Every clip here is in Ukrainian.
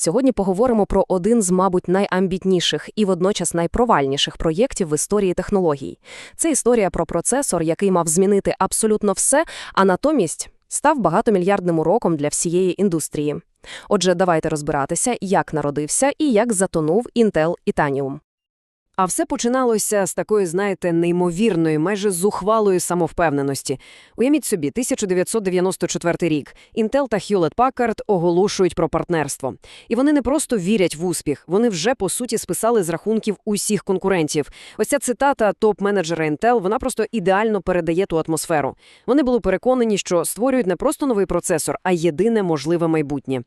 Сьогодні поговоримо про один з, мабуть, найамбітніших і водночас найпровальніших проєктів в історії технологій. Це історія про процесор, який мав змінити абсолютно все, а натомість став багатомільярдним уроком для всієї індустрії. Отже, давайте розбиратися, як народився і як затонув Intel Itanium. А все починалося з такої, знаєте, неймовірної, майже зухвалої самовпевненості. Уявіть собі, 1994 рік. Intel та Hewlett Packard оголошують про партнерство. І вони не просто вірять в успіх, вони вже, по суті, списали з рахунків усіх конкурентів. Ось ця цитата топ-менеджера Intel, вона просто ідеально передає ту атмосферу. Вони були переконані, що створюють не просто новий процесор, а єдине можливе майбутнє.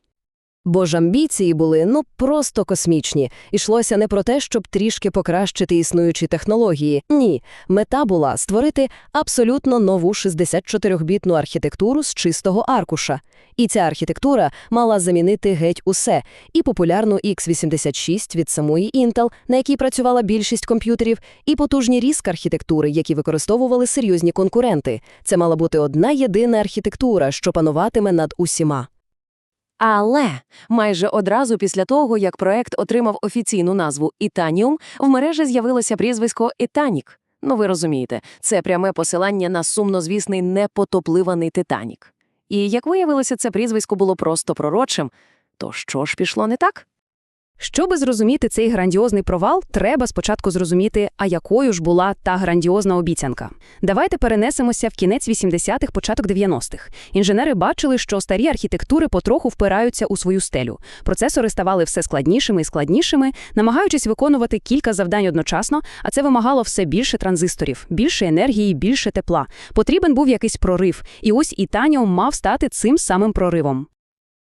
Бо ж амбіції були ну просто космічні. Ішлося не про те, щоб трішки покращити існуючі технології. Ні, мета була створити абсолютно нову 64-бітну архітектуру з чистого аркуша. І ця архітектура мала замінити геть усе: і популярну x86 від самої Intel, на якій працювала більшість комп'ютерів, і потужні ріск архітектури, які використовували серйозні конкуренти. Це мала бути одна єдина архітектура, що пануватиме над усіма. Але майже одразу після того, як проект отримав офіційну назву Ітаніум, в мережі з'явилося прізвисько Ітанік. Ну, ви розумієте, це пряме посилання на сумнозвісний непотопливаний Титанік. І як виявилося, це прізвисько було просто пророчим. То що ж пішло не так? Щоби зрозуміти цей грандіозний провал, треба спочатку зрозуміти, а якою ж була та грандіозна обіцянка. Давайте перенесемося в кінець 80-х, початок 90-х. Інженери бачили, що старі архітектури потроху впираються у свою стелю. Процесори ставали все складнішими і складнішими, намагаючись виконувати кілька завдань одночасно, а це вимагало все більше транзисторів, більше енергії, більше тепла. Потрібен був якийсь прорив, і ось Ітаніум мав стати цим самим проривом.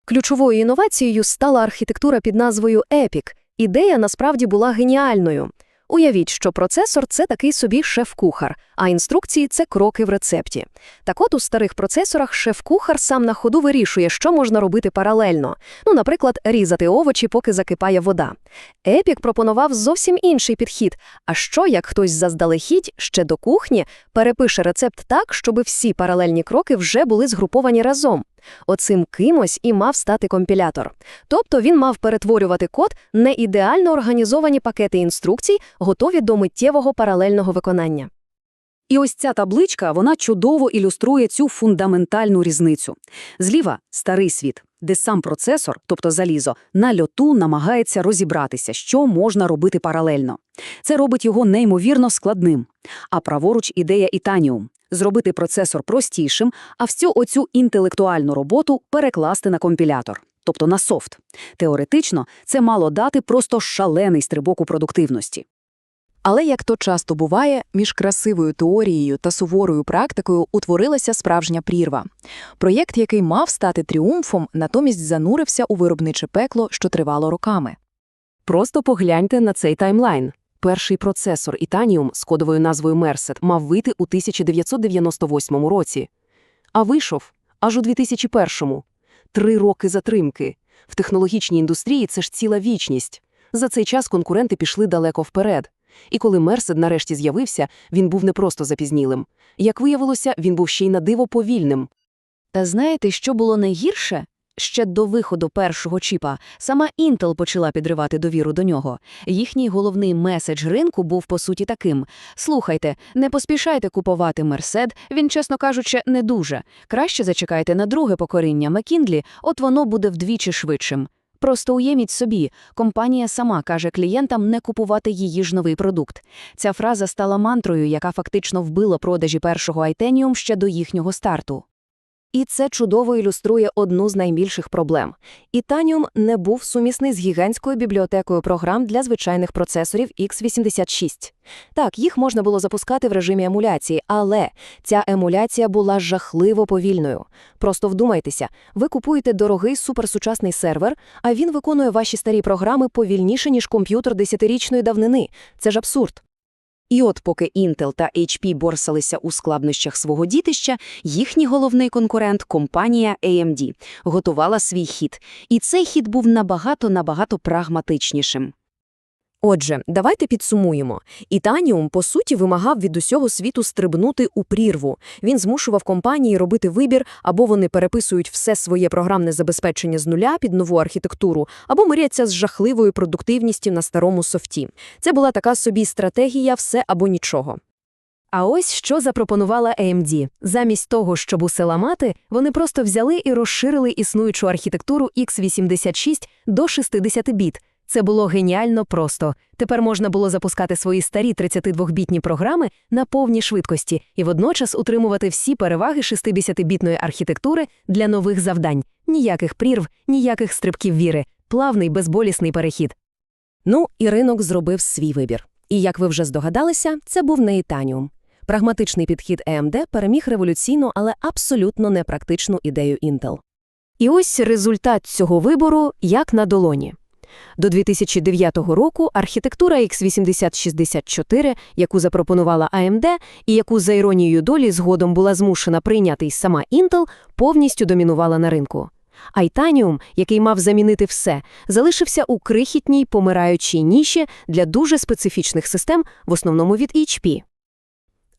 Ключовою інновацією стала архітектура під назвою EPIC. Ідея насправді була геніальною. Уявіть, що процесор це такий собі шеф-кухар, а інструкції це кроки в рецепті. Так от у старих процесорах шеф-кухар сам на ходу вирішує, що можна робити паралельно. Ну, наприклад, різати овочі, поки закипає вода. Епік пропонував зовсім інший підхід. А що, як хтось заздалегідь ще до кухні перепише рецепт так, щоб всі паралельні кроки вже були згруповані разом? Оцим кимось і мав стати компілятор. Тобто він мав перетворювати код не ідеально організовані пакети інструкцій, готові до миттєвого паралельного виконання. І ось ця табличка, вона чудово ілюструє цю фундаментальну різницю. Зліва – старий світ, де сам процесор, тобто залізо, на льоту намагається розібратися, що можна робити паралельно. Це робить його неймовірно складним. А праворуч ідея Ітаніум – зробити процесор простішим, а всю оцю інтелектуальну роботу перекласти на компілятор, тобто на софт. Теоретично, це мало дати просто шалений стрибок у продуктивності. Але, як то часто буває, між красивою теорією та суворою практикою утворилася справжня прірва. Проєкт, який мав стати тріумфом, натомість занурився у виробниче пекло, що тривало роками. Просто погляньте на цей таймлайн. Перший процесор Ітаніум з кодовою назвою Мерсет мав вийти у 1998 році. А вийшов аж у 2001-му. Три роки затримки. В технологічній індустрії це ж ціла вічність. За цей час конкуренти пішли далеко вперед. І коли Мерсед нарешті з'явився, він був не просто запізнілим. Як виявилося, він був ще й на диво повільним. Та знаєте, що було найгірше? Ще до виходу першого чіпа сама Intel почала підривати довіру до нього. Їхній головний меседж ринку був по суті таким: слухайте, не поспішайте купувати Мерсед, він, чесно кажучи, не дуже. Краще зачекайте на друге покоріння Макіндлі, от воно буде вдвічі швидшим. Просто уявіть собі, компанія сама каже клієнтам не купувати її ж новий продукт. Ця фраза стала мантрою, яка фактично вбила продажі першого Айтеніум ще до їхнього старту. І це чудово ілюструє одну з найбільших проблем. Ітаніум не був сумісний з гігантською бібліотекою програм для звичайних процесорів x86. Так, їх можна було запускати в режимі емуляції, але ця емуляція була жахливо повільною. Просто вдумайтеся, ви купуєте дорогий суперсучасний сервер, а він виконує ваші старі програми повільніше, ніж комп'ютер десятирічної давнини. Це ж абсурд. І от поки Intel та HP борсалися у складнощах свого дітища, їхній головний конкурент, компанія AMD, готувала свій хід. І цей хід був набагато-набагато прагматичнішим. Отже, давайте підсумуємо. Ітаніум, по суті, вимагав від усього світу стрибнути у прірву. Він змушував компанії робити вибір, або вони переписують все своє програмне забезпечення з нуля під нову архітектуру, або миряться з жахливою продуктивністю на старому софті. Це була така собі стратегія «все або нічого». А ось що запропонувала AMD. Замість того, щоб усе ламати, вони просто взяли і розширили існуючу архітектуру x86 до 60 біт. Це було геніально просто. Тепер можна було запускати свої старі 32-бітні програми на повній швидкості і водночас утримувати всі переваги 60-бітної архітектури для нових завдань. Ніяких прірв, ніяких стрибків віри, плавний безболісний перехід. Ну, і ринок зробив свій вибір. І, як ви вже здогадалися, це був не Ітаніум. Прагматичний підхід AMD переміг революційну, але абсолютно непрактичну ідею Intel. І ось результат цього вибору як на долоні. До 2009 року архітектура x8064, яку запропонувала AMD і яку за іронією долі згодом була змушена прийняти й сама Intel, повністю домінувала на ринку. А Titanium, який мав замінити все, залишився у крихітній помираючій ніші для дуже специфічних систем, в основному від HP.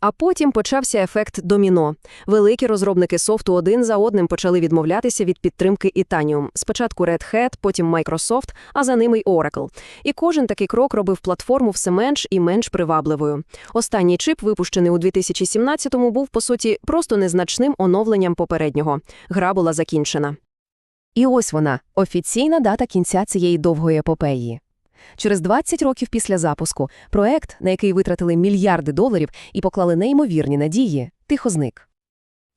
А потім почався ефект доміно. Великі розробники софту один за одним почали відмовлятися від підтримки Itanium. Спочатку Red Hat, потім Microsoft, а за ними й Oracle. І кожен такий крок робив платформу все менш і менш привабливою. Останній чип, випущений у 2017-му, був, по суті, просто незначним оновленням попереднього. Гра була закінчена. І ось вона, офіційна дата кінця цієї довгої епопеї. Через 20 років після запуску проект, на який витратили мільярди доларів і поклали неймовірні надії, тихо зник.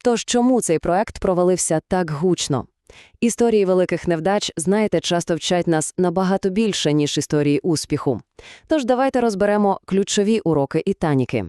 Тож чому цей проект провалився так гучно? Історії великих невдач, знаєте, часто вчать нас набагато більше, ніж історії успіху. Тож давайте розберемо ключові уроки і таніки.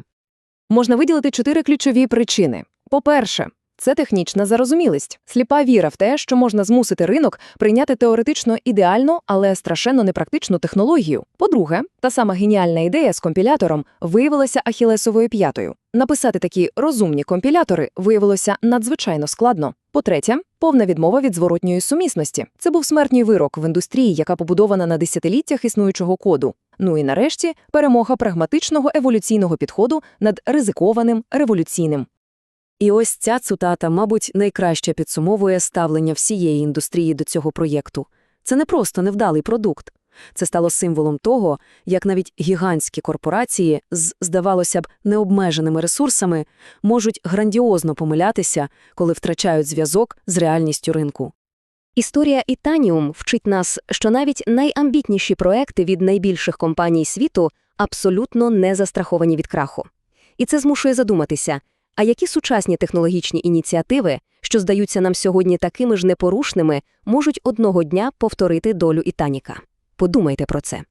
Можна виділити чотири ключові причини. По-перше, це технічна зарозумілість, сліпа віра в те, що можна змусити ринок прийняти теоретично ідеальну, але страшенно непрактичну технологію. По-друге, та сама геніальна ідея з компілятором виявилася ахілесовою п'ятою. Написати такі розумні компілятори виявилося надзвичайно складно. По-третє, повна відмова від зворотньої сумісності. Це був смертній вирок в індустрії, яка побудована на десятиліттях існуючого коду. Ну і нарешті перемога прагматичного еволюційного підходу над ризикованим революційним. І ось ця цитата, мабуть, найкраще підсумовує ставлення всієї індустрії до цього проєкту. Це не просто невдалий продукт. Це стало символом того, як навіть гігантські корпорації з, здавалося б, необмеженими ресурсами можуть грандіозно помилятися, коли втрачають зв'язок з реальністю ринку. Історія Ітаніум вчить нас, що навіть найамбітніші проекти від найбільших компаній світу абсолютно не застраховані від краху. І це змушує задуматися, а які сучасні технологічні ініціативи, що здаються нам сьогодні такими ж непорушними, можуть одного дня повторити долю Ітаніка? Подумайте про це.